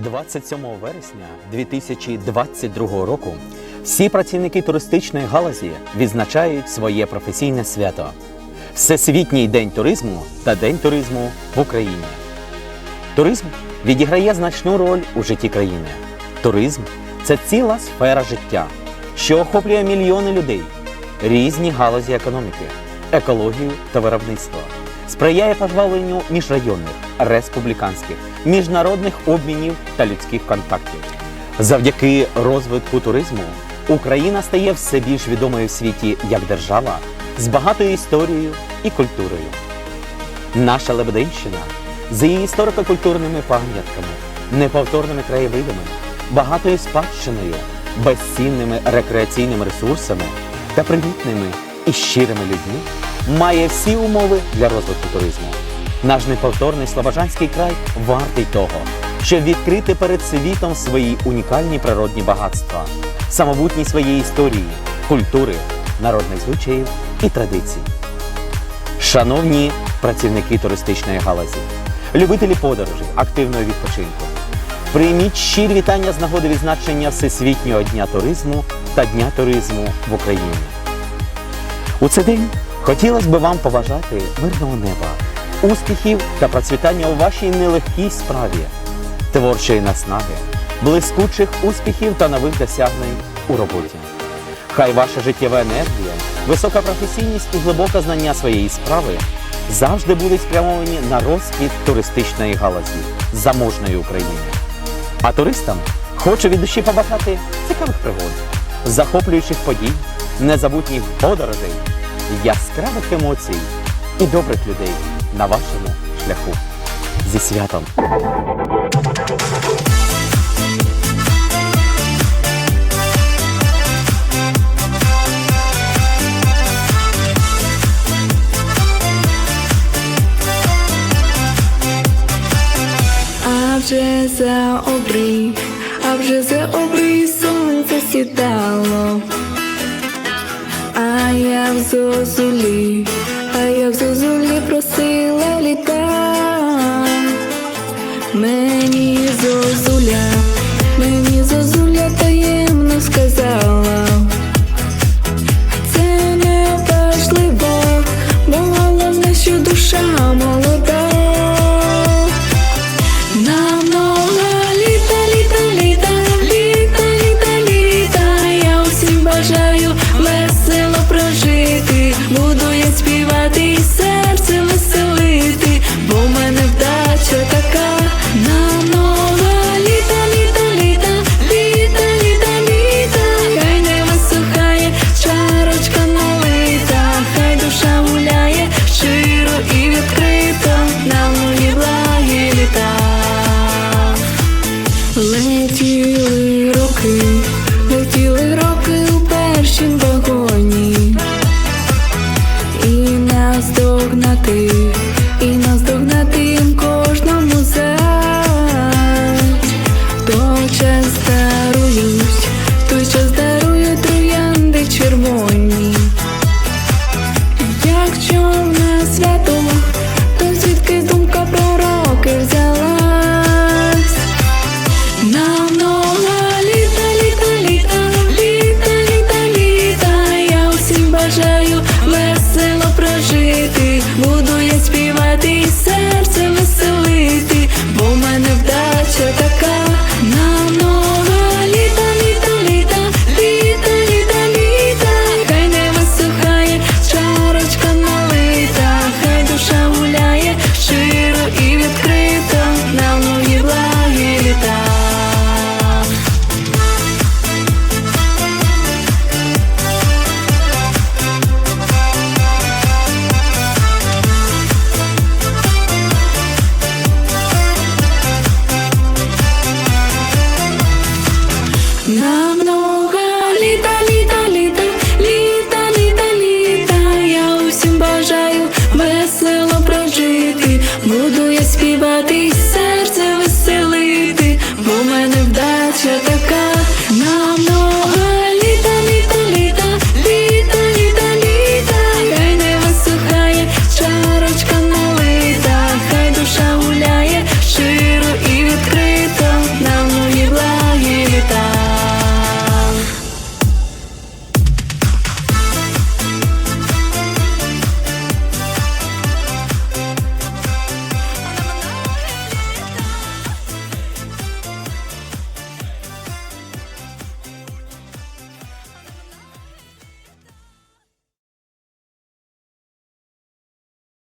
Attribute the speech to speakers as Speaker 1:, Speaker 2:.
Speaker 1: 27 вересня 2022 року всі працівники туристичної галузі відзначають своє професійне свято Всесвітній день туризму та День туризму в Україні. Туризм відіграє значну роль у житті країни. Туризм це ціла сфера життя, що охоплює мільйони людей, різні галузі економіки, екологію та виробництво, сприяє пожвавленню міжрайонних, республіканських, міжнародних обмінів та людських контактів. Завдяки розвитку туризму Україна стає все більш відомою в світі як держава з багатою історією і культурою. Наша Лебединщина з її історико-культурними пам'ятками, неповторними краєвидами, багатою спадщиною, безцінними рекреаційними ресурсами та привітними і щирими людьми має всі умови для розвитку туризму. Наш неповторний Слобожанський край вартий того, щоб відкрити перед світом свої унікальні природні багатства, самобутність своєї історії, культури, народних звичаїв і традицій. Шановні працівники туристичної галузі, любителі подорожей, активного відпочинку, прийміть щирі вітання з нагоди відзначення Всесвітнього дня туризму та Дня туризму в Україні. У цей день хотілося б вам побажати мирного неба, успіхів та процвітання у вашій нелегкій справі, творчої наснаги, блискучих успіхів та нових досягнень у роботі. Хай ваша життєва енергія, висока професійність і глибоке знання своєї справи завжди будуть спрямовані на розквіт туристичної галузі заможної України. А туристам хочу від душі побажати цікавих пригод, захоплюючих подій, незабутніх подорожей, яскравих емоцій і добрих людей на вашому шляху. Зі святом!
Speaker 2: Вже за обрій, а вже за обрій сонце сідало. Я в зозулі, а я в зозулі просила літа. Мені зозуля, мені зозуля таємно сказала. Це не важливо, бо головне, що душа молода. час той час дарують троянди червоні, як човна свято, то звідки думка пророки взялась, нам нова літа, літа, літа, літа, літа, літа. Я усім бажаю весело прожити.